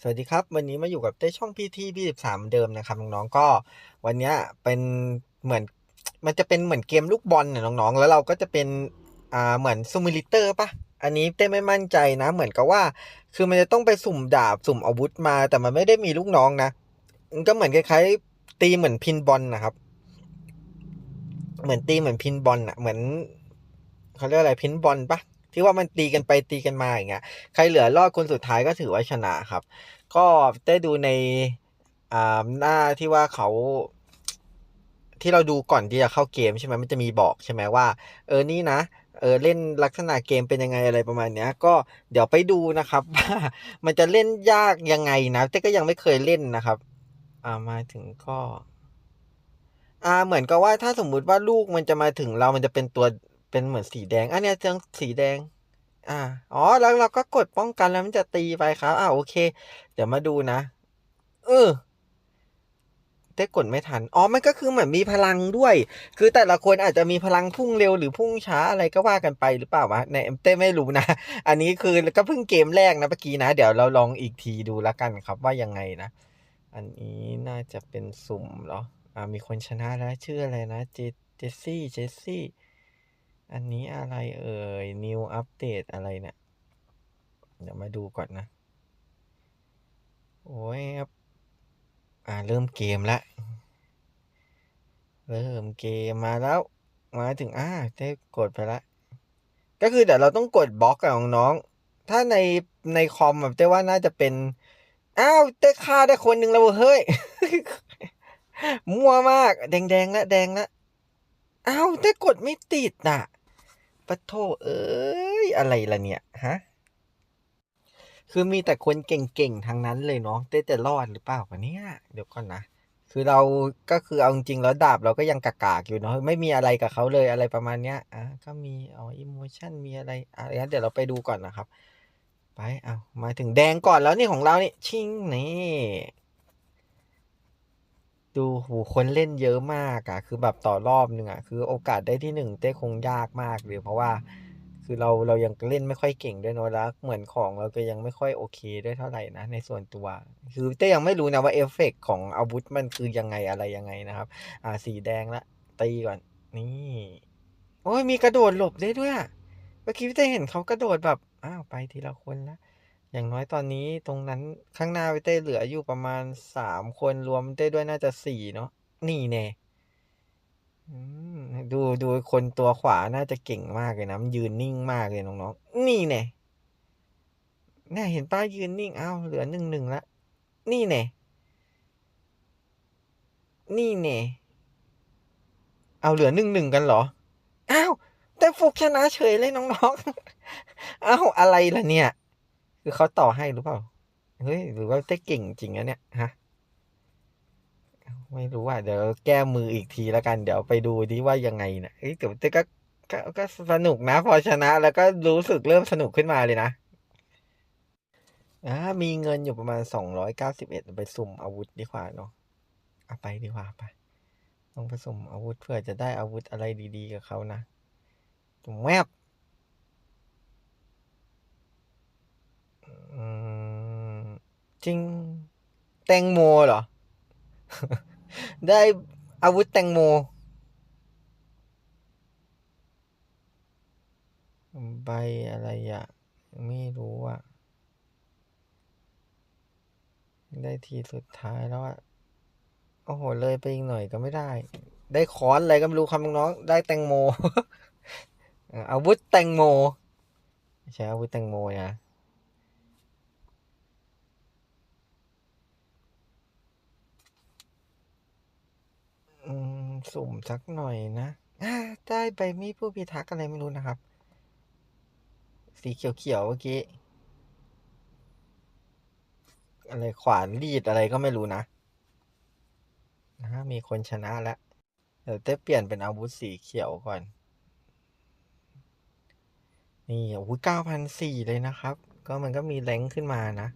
สวัสดีครับ วันนี้มาอยู่กับเต้ช่องพีทีพี่สิบสามเดิมนะครับน้องๆก็วันนี้เป็นเหมือนมันจะเป็นเหมือนเกมลูกบอลเนี่ยน้องๆ แล้วเราก็จะเป็นอ่าเหมือนซูมิลิเตอร์ปะอันนี้เต้ไม่มั่นใจนะ เหมือนกับว่า คือมันจะต้องไปสุ่มดาบสุ่มอาวุธมา แต่มันไม่ได้มีลูกน้องนะมันก็เหมือนคล้ายๆตีเหมือนพินบอลนะครับ เหมือนตีเหมือนพินบอลอะเหมือนเขาเรียกอะไรพินบอลปะ ที่ว่ามันตีกันไปตีกันมาอย่างเงี้ยใครเหลือรอดคนสุดท้ายก็ถือว่าชนะครับ ก็ได้ดูในอ่าหน้าที่ว่าเขาที่เราดูก่อนที่จะเข้าเกมใช่ไหมมันจะมีบอกใช่ไหมว่า เออนี่นะเออเล่นลักษณะเกมเป็นยังไงอะไรประมาณเนี้ย ก็เดี๋ยวไปดูนะครับว่ามันจะเล่นยากยังไงนะแต่ก็ยังไม่เคยเล่นนะครับ อ่ามาถึงก็ อ่าเหมือนกับว่าถ้าสมมุติว่าลูกมันจะมาถึงเรามันจะเป็นตัว เป็นเหมือนสีแดง อันเนี้ยจังสีแดง อ่า อ๋อ แล้วเราก็กดป้องกันแล้วมันจะตีไปครับ อ่าโอเค เดี๋ยวมาดูนะ เออเต้กดไม่ทัน อ๋อ มันก็คือเหมือนมีพลังด้วย คือแต่ละคนอาจจะมีพลังพุ่งเร็วหรือพุ่งช้าอะไรก็ว่ากันไปหรือเปล่าวะในเต้ไม่รู้นะ อันนี้คือก็เพิ่งเกมแรกนะเมื่อกี้นะ เดี๋ยวเราลองอีกทีดูแล้วกันครับว่ายังไงนะ อันนี้น่าจะเป็นสุ่มเหรอ อ่า มีคนชนะแล้วชื่ออะไรนะ เจเจสซี่ เจสซี่ อันนี้อะไรเอ่ยนิวอัปเดตอะไรเนี่ย เดี๋ยวมาดูก่อนนะ โอ้ยครับ อ่าเริ่มเกมแล้วเริ่มเกมมาแล้ว มาถึง อ่าได้กดไปล้วก็คือเดี๋ยวเราต้องกดบล็อกกับน้องๆถ้าในในคอมแบบเต้ว่าน่าจะเป็น อ้าวเต้ฆ่าได้คนหนึ่งแล้วเฮ้ย มั่วมาก แดงแดงแล้วแดงแล้วอ้าวเต้กดไม่ติดน่ะ ปะโทเอ้ยอะไรล่ะเนี่ยฮะคือมีแต่คนเก่งๆทางนั้นเลยเนาะเต้จะรอดหรือเปล่าวะเนี่ยเดี๋ยวก่อนนะคือเราก็คือเอาจริงแล้วดาบเราก็ยังกากๆอยู่เนาะไม่มีอะไรกับเขาเลยอะไรประมาณเนี้ยอะก็มีอ๋ออิโมชันมีอะไรอะงั้นเดี๋ยวเราไปดูก่อนนะครับ ไปเอามาถึงแดงก่อนแล้วนี่ของเรานี่ชิงนี่ ดูหูคนเล่นเยอะมากอะคือแบบต่อรอบหนึ่งอะคือโอกาสได้ที่หนึ่งเต้คงยากมากเลยเพราะว่า คือเราเรายังเล่นไม่ค่อยเก่งด้วยเนอะแล้วเหมือนของเราก็ยังไม่ค่อยโอเคด้วยเท่าไหร่นะในส่วนตัว คือเต้ยังไม่รู้นะว่าเอฟเฟกต์ของอาวุธมันคือยังไงอะไรยังไงนะครับ อ่าสีแดงละตีก่อน นี่ โอ้ยมีกระโดดหลบได้ด้วยอะเมื่อกี้เต้เห็นเขากระโดดแบบอ้าวไปทีละคนละ อย่างน้อยตอนนี้ตรงนั้นข้างหน้าพี่เต้เหลืออยู่ประมาณสามคนรวมเต้ด้วยน่าจะสี่เนาะนี่แน่ดูดูคนตัวขวาน่าจะเก่งมากเลยนะมันยืนนิ่งมากเลยน้องๆนี่แน่แน่เห็นป้ายืนนิ่งอ้าวเหลือหนึ่งหนึ่งละนี่แน่นี่แน่เอาเหลือหนึ่งหนึ่งกันเหรออ้าวแต่ฟุกชนะเฉยเลยน้องๆอ้าวอะไรล่ะเนี่ย คือเขาต่อให้หรือเปล่า เฮ้ย หรือว่าเต้เก่งจริงนะเนี่ย ฮะ ไม่รู้อะเดี๋ยวแก้มืออีกทีแล้วกัน เดี๋ยวไปดูดิว่ายังไงนะเฮ้ยแต่เต้ก็ก็ก็สนุกนะ พอชนะแล้วก็รู้สึกเริ่มสนุกขึ้นมาเลยนะอ่ามีเงินอยู่ประมาณสองร้อยเก้าสิบเอ็ดไปสุ่มอาวุธดีกว่าเนาะเอาไปดีกว่าไปต้องไปสุ่มอาวุธเพื่อจะได้อาวุธอะไรดี ๆ กับเขานะแวบ อืม จริง แตงโมเหรอ ได้อาวุธแตงโม ใบอะไรอะไม่รู้อะได้ทีสุดท้ายแล้วอะโอ้โห เลยไปอีกหน่อยก็ไม่ได้ ได้ค้อนอะไรก็ไม่รู้ครับน้องๆได้แตงโมอาวุธแตงโม ใช่อาวุธแตงโมนะ อืม สุ่มสักหน่อยนะอ่าได้ใบมีดผู้พิทักษ์อะไรไม่รู้นะครับ สีเขียวๆเมื่อกี้ อะไรขวานรีดอะไรก็ไม่รู้นะนะมีคนชนะแล้วเดี๋ยวเต้เปลี่ยนเป็นอาวุธสีเขียวก่อน นี่โอ้โหเก้าพันสี่เลยนะครับ ก็มันก็มีแรงขึ้นมานะ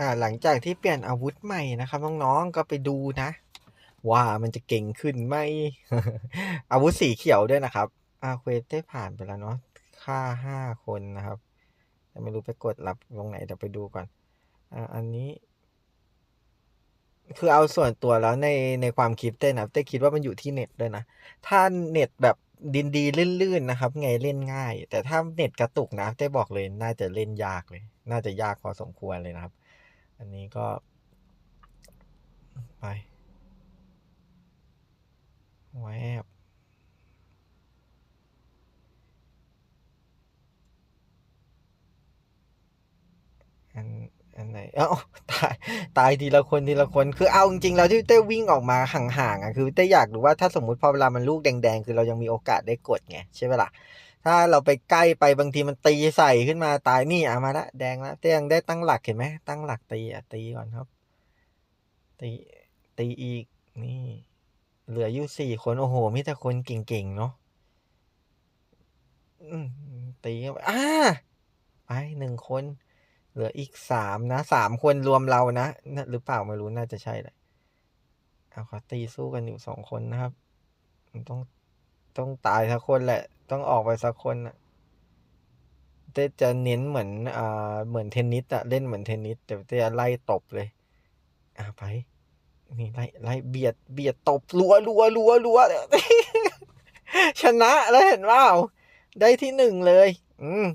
อ่าหลังจากที่เปลี่ยนอาวุธใหม่นะครับน้องๆก็ไปดูนะ ว่ามันจะเก่งขึ้นไหม อาวุธสีเขียวด้วยนะครับอาเควสได้ผ่านไปแล้วเนาะฆ่าห้าคนนะครับแต่ไม่รู้ไปกดรับตรงไหนเดี๋ยวไปดูก่อนอ่าอันนี้ คือเอาส่วนตัวแล้วในในความคิดเต้นะเต้คิดว่ามันอยู่ที่เน็ตด้วยนะ ถ้าเน็ตแบบดินดีลื่นๆนะครับ ไงเล่นง่าย แต่ถ้าเน็ตกระตุกนะเต้บอกเลย น่าจะเล่นยากเลย น่าจะยากพอสมควรเลยนะครับ อันนี้ก็ ไปแวบอันอันไหนเอ้าตายตายทีละคนทีละคนคือเอาจริงๆแล้วที่เต้วิ่งออกมาห่างๆอะคือเต้อยากรู้ว่าถ้าสมมุติพอเวลามันลูกแดงๆ คือเรายังมีโอกาสได้กดไงใช่ไหมล่ะ ถ้าเราไปใกล้ไปบางทีมันตีใส่ขึ้นมาตายนี่อะมาละแดงแล้วเต้ยังได้ตั้งหลักเห็นไหมตั้งหลักตีอะตีก่อนครับ ตีตีอีกนี่ เหลืออยู่สี่คนโอ้โหมีแต่คนเก่งๆเนาะตีอ่าไปหนึ่งคน เหลืออีกสามนะสามคนรวมเรานะนะหรือเปล่าไม่รู้น่าจะใช่แหละเอาขาตีสู้กันอยู่สองคนนะครับมันต้องต้องตายสักคนแหละ ต้องออกไปสักคนนะเต้จะเน้นเหมือนอ่าเหมือนเทนนิสอะเล่นเหมือนเทนนิสแต่เต้จะไล่ตบเลย อ่าไป นี่ไล่ไล่เบียดเบียดตบรัวรัวรัวรัวชนะแล้วเห็นว่าได้ที่หนึ่งเลย อืม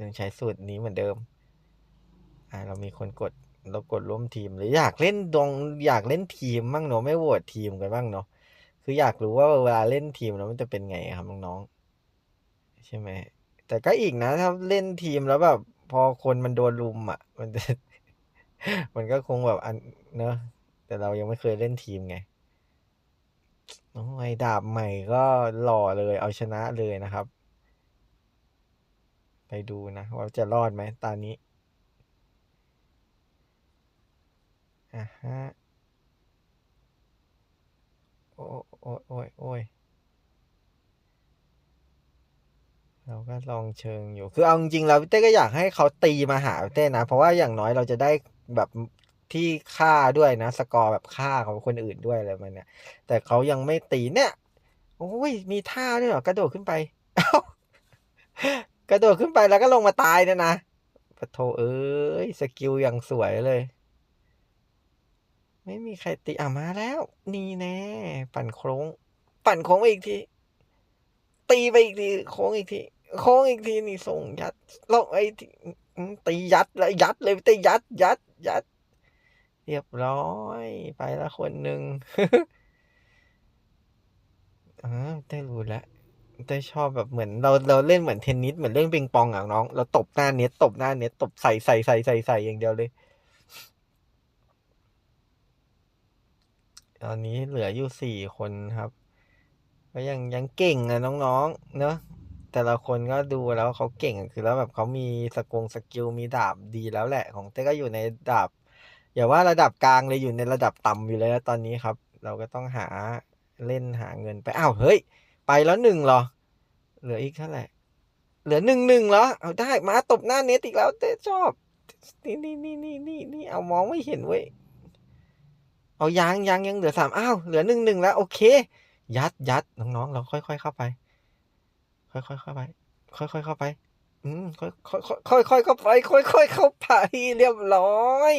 ยังใช้สูตรนี้เหมือนเดิม อ่า เรามีคนกดเรากดร่วมทีมหรืออยากเล่นดองอยากเล่นทีมบ้างเนาะไม่โหวตทีมกันบ้างเนาะคืออยากรู้ว่าเวลาเล่นทีมแล้วมันจะเป็นไงครับน้องๆ ใช่ไหม แต่ก็อีกนะ ถ้าเล่นทีมแล้วแบบ พอคนมันโดนลุมอะ มันจะมันก็คงแบบอันเนอะแต่เรายังไม่เคยเล่นทีมไงโอ้ยดาบใหม่ก็หล่อเลย เอาชนะเลยนะครับ ไปดูนะ ว่าจะรอดไหมตอนนี้อะฮะ โอ้โอ้โอ้ยโอ้ยเรา ก็ลองเชิงอยู่ คือเอาจริงๆแล้วเต้ก็อยากให้เขาตีมาหาเต้นะ เพราะว่าอย่างน้อยเราจะได้แบบที่ฆ่าด้วยนะ สกอร์แบบฆ่าของคนอื่นด้วยอะไรมันเนี่ย แต่เขายังไม่ตีเนี่ยโอ้ยมีท่าด้วยเหรอกระโดดขึ้นไป กระโดดขึ้นไปแล้วก็ลงมาตายเนี่ยนะปะโถเอ้ยสกิลอย่างสวยเลย ไม่มีใครตีอะมาแล้ว นี่แน่ ปั่นโค้ง ปั่นโค้งไปอีกที ตีไปอีกที โค้งอีกที โค้งอีกทีนี่ส่งยัดลงไอ้ตียัดแล้วยัดเลยตียัดยัดยัด เรียบร้อย ไปละคนหนึ่งอ่าได้รู้แล้วได้ชอบแบบเหมือนเราเราเล่นเหมือนเทนนิสเหมือนเล่นปิงปองอะน้อง เราตบหน้าเน็ตตบหน้าเน็ตตบใส่ใส่ใส่ใส่ใส่อย่างเดียวเลยตอนนี้เหลืออยู่สี่คนครับ ก็ยังยังเก่งนะน้องๆ เนอะ แต่ละคนก็ดูแล้วเขาเก่งคือแล้วแบบเขามีสกงสกิลมีดาบดีแล้วแหละ ของเต้ก็อยู่ในดาบอย่าว่าระดับกลางเลยอยู่ในระดับต่ำอยู่เลยนะตอนนี้ครับ เราก็ต้องหาเล่นหาเงินไปอ้าวเฮ้ย ไปแล้วหนึ่งเหรอ เหลืออีกเท่าไหร่เหลือหนึ่งหนึ่งเหรอเอาได้มาตบหน้าเนตอีกแล้วเต้ชอบนี่นี่นี่นี่นี่นี่เอามองไม่เห็นเว้ยเอายังยังยังเหลือสามอ้าวเหลือหนึ่งหนึ่งแล้วโอเค ยัดยัดน้องๆ เราค่อย ๆ เข้าไป ค่อยๆเข้าไป ค่อยๆเข้าไป อืมค่อยๆค่อยๆค่อยๆเข้าไป ค่อยๆเข้าไปเรียบร้อย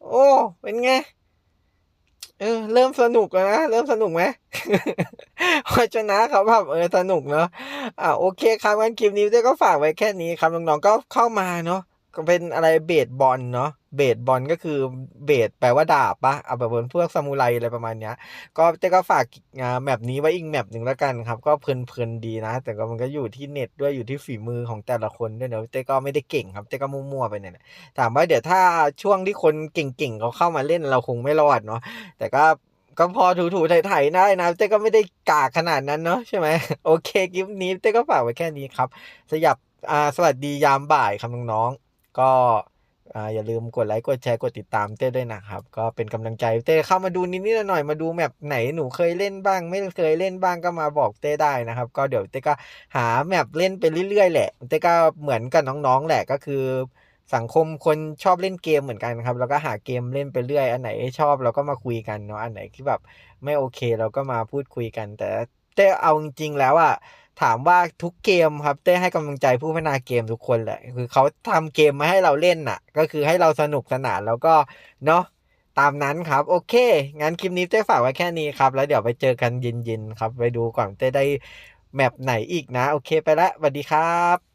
โอ้ เป็นไง เออ เริ่มสนุกแล้วนะ เริ่มสนุกไหมพอชนะครับแบบเออสนุกเนาะ อ่าโอเคครับงั้นคลิปนี้เจ้ก็ฝากไว้แค่นี้ครับน้องๆก็เข้ามาเนาะ ก็เป็นอะไรเบสบอลเนาะเบสบอลก็คือเบสแปลว่าดาบปะเอาแบบเหมือนพวกซามูไรอะไรประมาณเนี้ย ก็เต้ก็ฝากอ่าแมปนี้ไว้อีกแมปหนึ่งแล้วกันครับ ก็เพลินๆดีนะ แต่ก็มันก็อยู่ที่เน็ตด้วยอยู่ที่ฝีมือของแต่ละคนด้วยเนาะเต้ก็ไม่ได้เก่งครับเต้ก็มั่วๆไปเนี่ยแหละถามว่าเดี๋ยวถ้าช่วงที่คนเก่งๆเขาเข้ามาเล่นเราคงไม่รอดเนาะแต่ก็ก็พอถูๆไถๆได้นะเต้ก็ไม่ได้กากขนาดนั้นเนาะใช่ไหมโอเคคลิปนี้เต้ก็ฝากไว้แค่นี้ครับ สยับอ่าสวัสดียามบ่ายครับน้องๆ ก็ออย่าลืมกดไลค์กดแชร์กดติดตามเต้ด้วยนะครับ ก็เป็นกำลังใจเต้เข้ามาดูนิดๆหน่อยๆมาดูแมปไหนหนูเคยเล่นบ้าง ไม่เคยเล่นบ้างก็มาบอกเต้ได้นะครับ ก็เดี๋ยวเต้ก็หาแมปเล่นไปเรื่อยๆแหละเต้ก็เหมือนกับน้องๆแหละก็คือสังคมคนชอบเล่นเกมเหมือนกันครับ แล้วก็หาเกมเล่นไปเรื่อย อันไหนชอบเราก็มาคุยกันเนาะอันไหนที่แบบไม่โอเคเราก็มาพูดคุยกันแต่แต่เอาจริงๆแล้วอะ ถามว่าทุกเกมครับเต้ให้กำลังใจผู้พัฒนาเกมทุกคนแหละคือเขาทำเกมมาให้เราเล่นน่ะ ก็คือให้เราสนุกสนานแล้วก็เนาะตามนั้นครับ โอเค งั้นคลิปนี้เต้ฝากไว้แค่นี้ครับ แล้วเดี๋ยวไปเจอกันเย็นๆครับ ไปดูก่อนเต้ได้แมปไหนอีกนะ โอเคไปละสวัสดีครับ